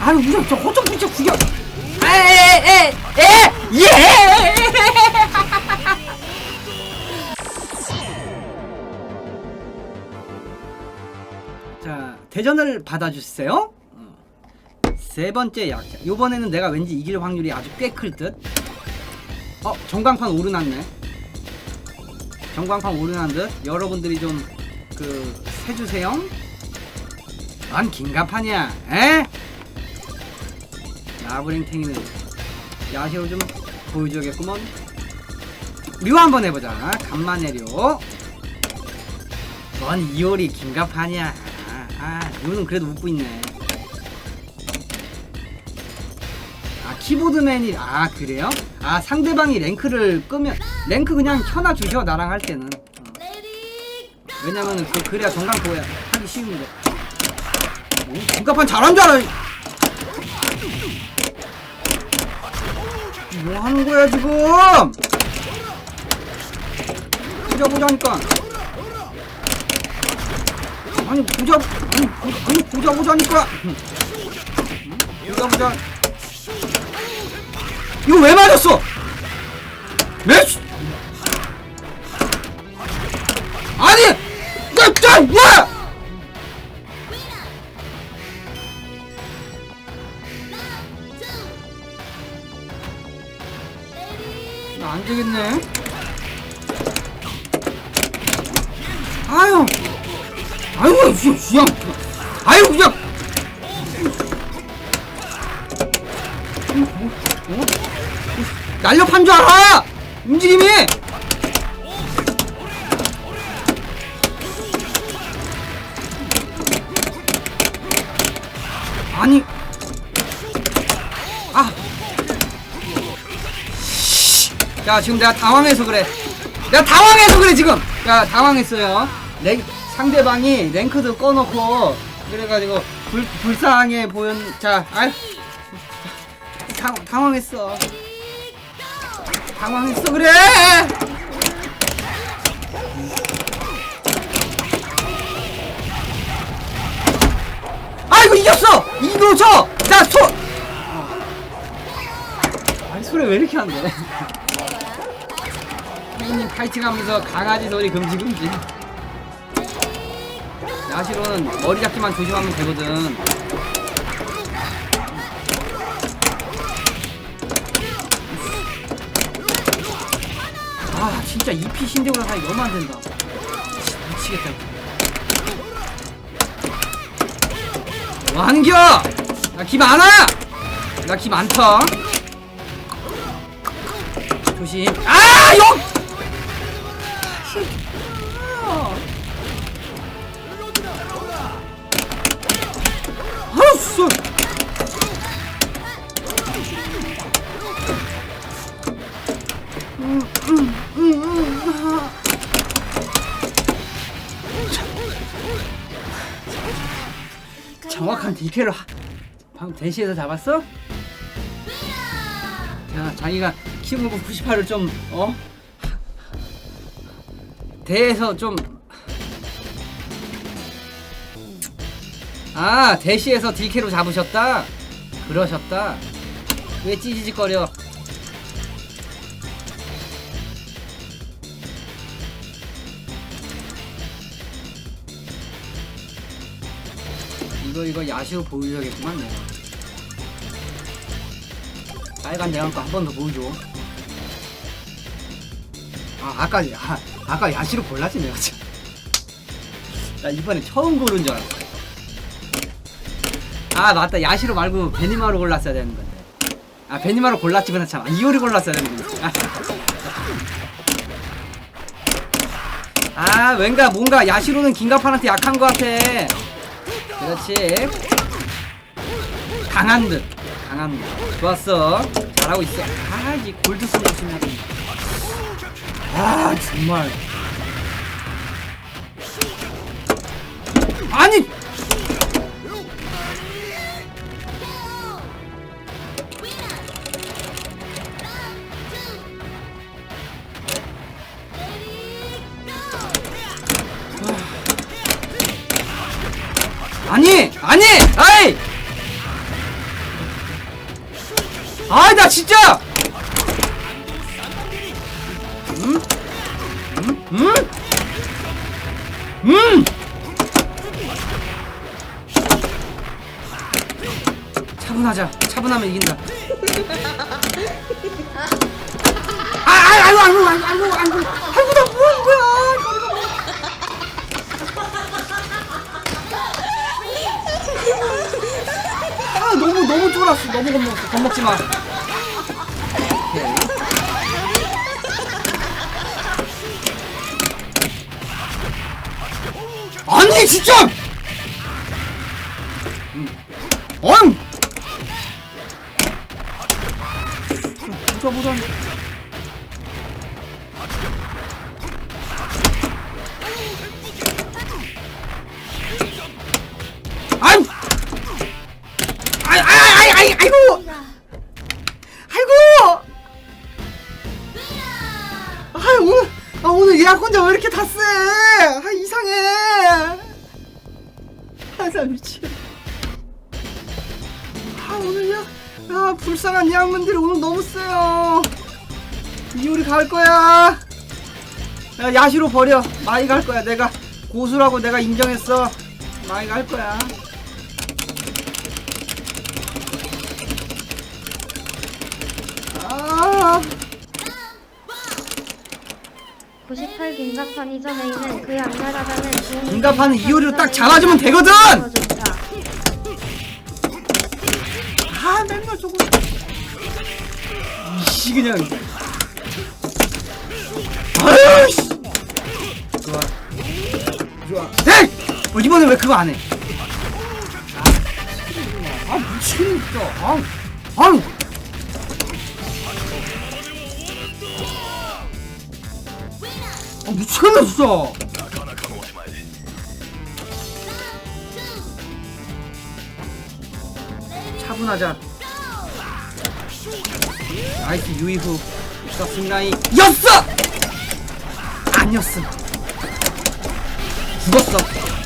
아유 그냥 저 호적 부적 구경. 에에에에 예! 자 대전을 받아주세요. 어. 세 번째 약자. 요번에는 내가 왠지 이길 확률이 아주 꽤 클듯. 어 전광판 오르났네. 전광판 오르난 듯. 여러분들이 좀그 세주세요. 난 긴가판이야. 에? 나브랭탱이는 야시로 좀 보여줘야겠구먼. 류 한번 해보자. 간만에료 넌 이효리 긴가판이야. 아, 아 류는 그래도 웃고 있네. 아 키보드맨이 아 그래요? 아 상대방이 랭크를 끄면 랭크 그냥 켜놔 주셔 나랑 할 때는. 어. 왜냐면은 그 그래야 정강 보야. 하기 쉬운데. 오, 긴가판 잘한 줄 알아 뭐 하는 거야 지금? 보자 보자니까. 아니 보자 아니 보자, 아니 보자 보자니까. 응? 보자 보자. 이거 왜 맞았어? 왜 씨- 아니 깜짝 뭐 야나안 되겠네. 아유, 아유, 그냥, 아유, 그냥. 날렵한 줄 알아! 움직임이! 아니, 야 지금 내가 당황해서 그래. 내가 당황해서 그래 지금. 야 당황했어요. 랭, 상대방이 랭크도 꺼놓고 그래가지고 불, 불쌍해 보연 자 아이 당, 당황했어. 당황했어 그래. 아이고 이겼어! 이거 저나소 아니 소리 왜 이렇게 안 돼? 혜인님 파이팅하면서 강아지 소리 금지 금지. 야시로는 머리 잡기만 조심하면 되거든. 아 진짜 EP 신대고랑 사이 너무 안 된다. 미치겠다. 뭐 하는겨? 나기 많아! 나기 많다. 조심. 아, 용! 정확한 디케를 하- 방금 대시에서 잡았어? 야, 자기가 키무브 98을 좀 어? 대에서 좀 아, 대시에서 DK로 잡으셨다. 그러셨다. 왜 찌지직거려? 이거 이거 야시로 보여줘야겠구만 내가. 빨간 내가 거 한 번 더 보여줘. 아 아까 아, 아까 야시로 골랐지 내가 지금. 나 이번에 처음 고른 줄 알았어. 아 맞다 야시로 말고 베니마로 골랐어야 되는 건데. 아 베니마로 골랐지구나 참. 아, 이효리 골랐어야 되는 건데. 아, 아 왠가 뭔가 야시로는 긴가판한테 약한 것 같아. 그렇지. 강한 듯. 강한 듯. 좋았어. 잘하고 있어. 아, 이 골드 쓰 조심해야 돼. 아, 정말. 아니! 아니 아니 아이 아이 나 진짜 음? 음? 음? 음? 차분하자 차분하면 이긴다 아, 아, 아이고 아이고 아이고 너무 겁먹었어. 겁먹지 마. 오케이. 아니, 진짜! 음. 어잉! 보자, 보자. 아이, 이효리 갈 거야. 야, 야시로 버려. 마이 갈 거야. 내가 고수라고 내가 인정했어. 마이 갈 거야. 아, 98 긴갑판 이전에는 그 양날하다는 좋은 긴갑판은 이효리로 딱 잡아주면 되거든! 좋다. 아, 맨날 저거. 이씨, 그냥. 좋아. 에이! 어, 이번에 왜 그거 안 해? 아, 아 미치겠네, 진짜. 아, 미치겠네, 진짜. 차분하자. 나이스 유이후. 썩승라이 였어! 아니었어. 죽었어.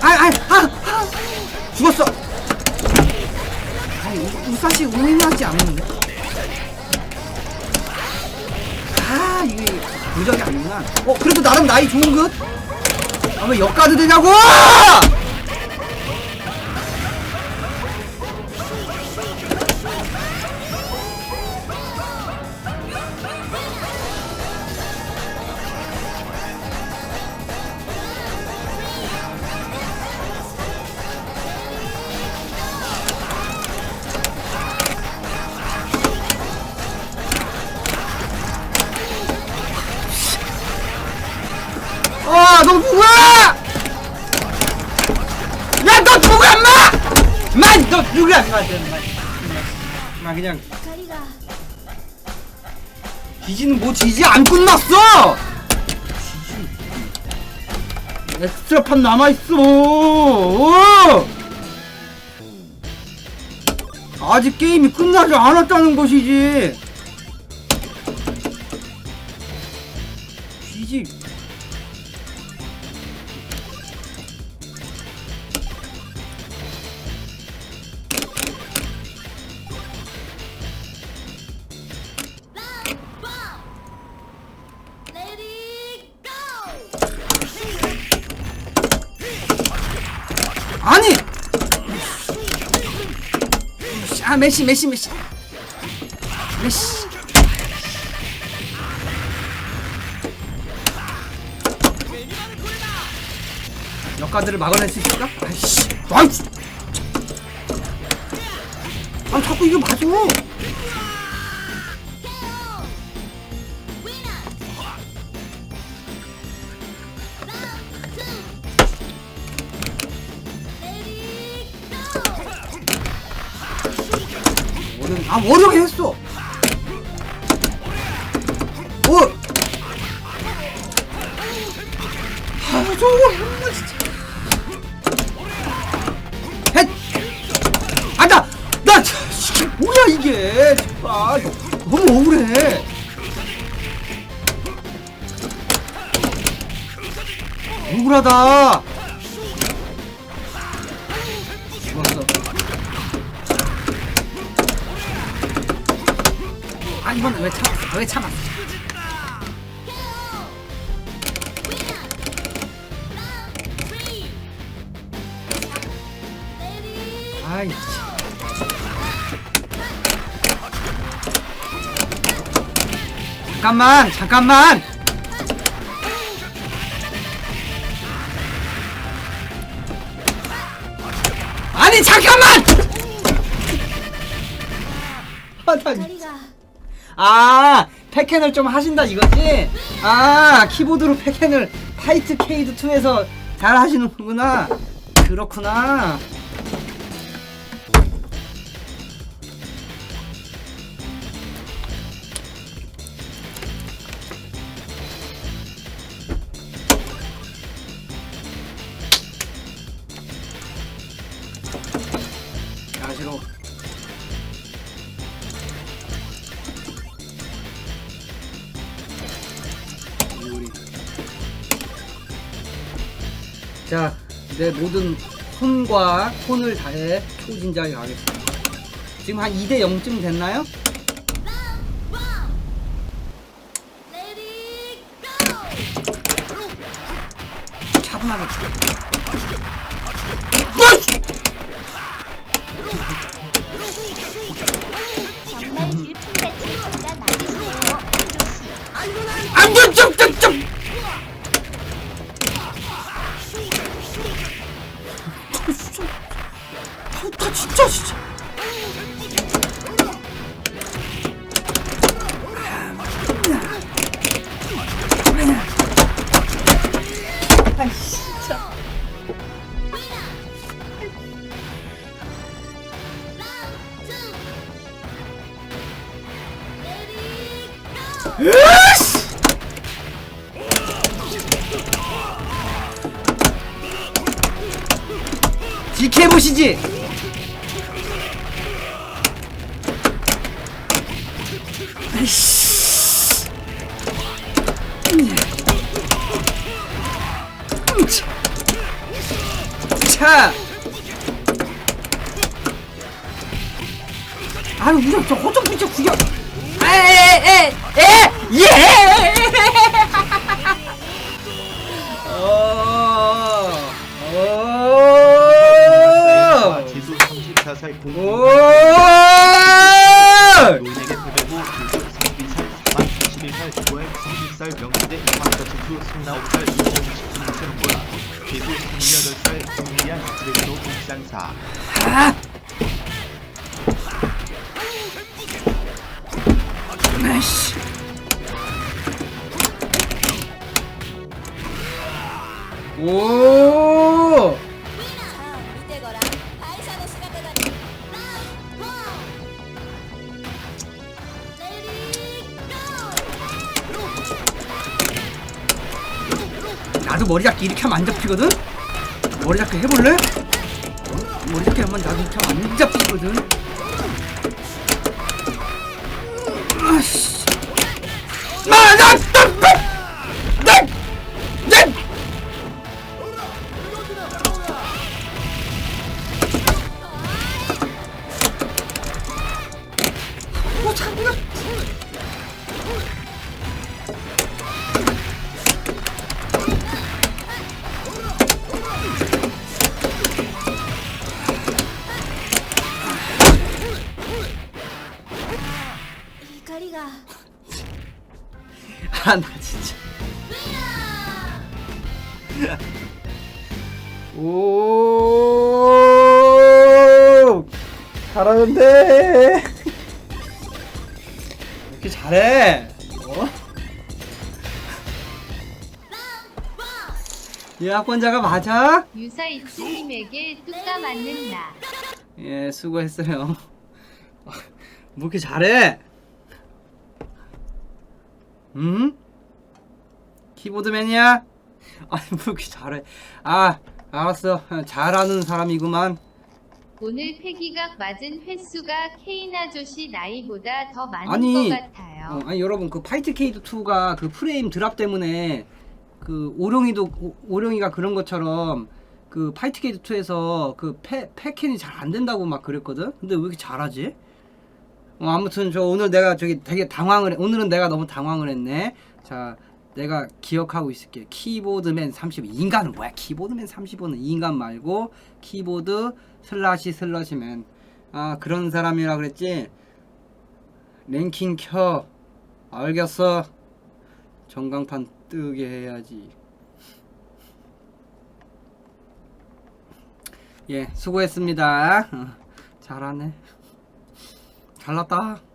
아, 아, 아, 아. 죽었어. 아니, 우- 우사시 우행하지 않는데. 아, 이게 무적이 아니구나. 어, 그래도 나름 나이 좋은 것? 아, 왜 역가드 되냐고! 인마, 그냥 지지는 뭐 지지 안 끝났어. 지지. 엑스트라 판 남아 있어. 아직 게임이 끝나지 않았다는 것이지. 지지. 메시 메시 메시. 메시. 역가들을 막아낼 수 있을까? 아이씨. 아이씨. 아 자꾸 이게 맞아 아 월요일 했어 어! 아 저거 엄마 진짜 헷! 아나! 나! 뭐야 이게 정말 너무 억울해 억울하다 이번 왜 참았어 왜 참았어 아이 잠깐만 잠깐만! 아니 잠깐만! 아, 나 아, 팩캔을 좀 하신다 이거지? 아, 키보드로 팩캔을 파이트 케이드 2에서 잘 하시는구나. 그렇구나. 내 모든 혼과 혼을 다해 초진작에 가겠습니다. 지금 한 2대 0쯤 됐나요? 차분하게. 아, 진짜, 진짜. 아, 진짜. 지켜보시지! 캬! 아유 우리 저 호적 부자 구경 에에에에예 오. 오. 지수 34살 0 오! 나도 머리 잡기 이렇게 하면 안 잡히거든? 머리 잡기 해볼래? 머리 잡기 하면 나도 이렇게 하면 안 잡히거든? 아, 나 진짜. 오, 잘하는데. 왜 이렇게 잘해? 어? 이 학원자가 맞아? 유사이츠님에게 뚜까 맞는 나. 예, 수고했어요. 뭐 이렇게 잘해? 응? 키보드맨이야? 아니, 뭐 이렇게 잘해? 아, 알았어. 잘하는 사람이구만. 오늘 폐기각 맞은 횟수가 케이나 조시 나이보다 더 많은 아니, 것 같아요. 어, 아니 여러분 그 파이트 케이드 2가 그 프레임 드랍 때문에 그 오룡이도 오- 오룡이가 그런 것처럼 그 파이트 케이드 2에서 그 패, 패캔이 잘 안 된다고 막 그랬거든. 근데 왜 이렇게 잘하지? 어, 아무튼 저 오늘 내가 저기 되게 당황을 해. 오늘은 내가 너무 당황을 했네. 자, 내가 기억하고 있을게. 키보드맨 35. 인간은 뭐야? 키보드맨 35는 인간 말고 키보드 슬라시 슬러시맨. 아, 그런 사람이라 그랬지. 랭킹 켜. 알겠어. 전광판 뜨게 해야지. 예, 수고했습니다. 어, 잘하네. 잘났다.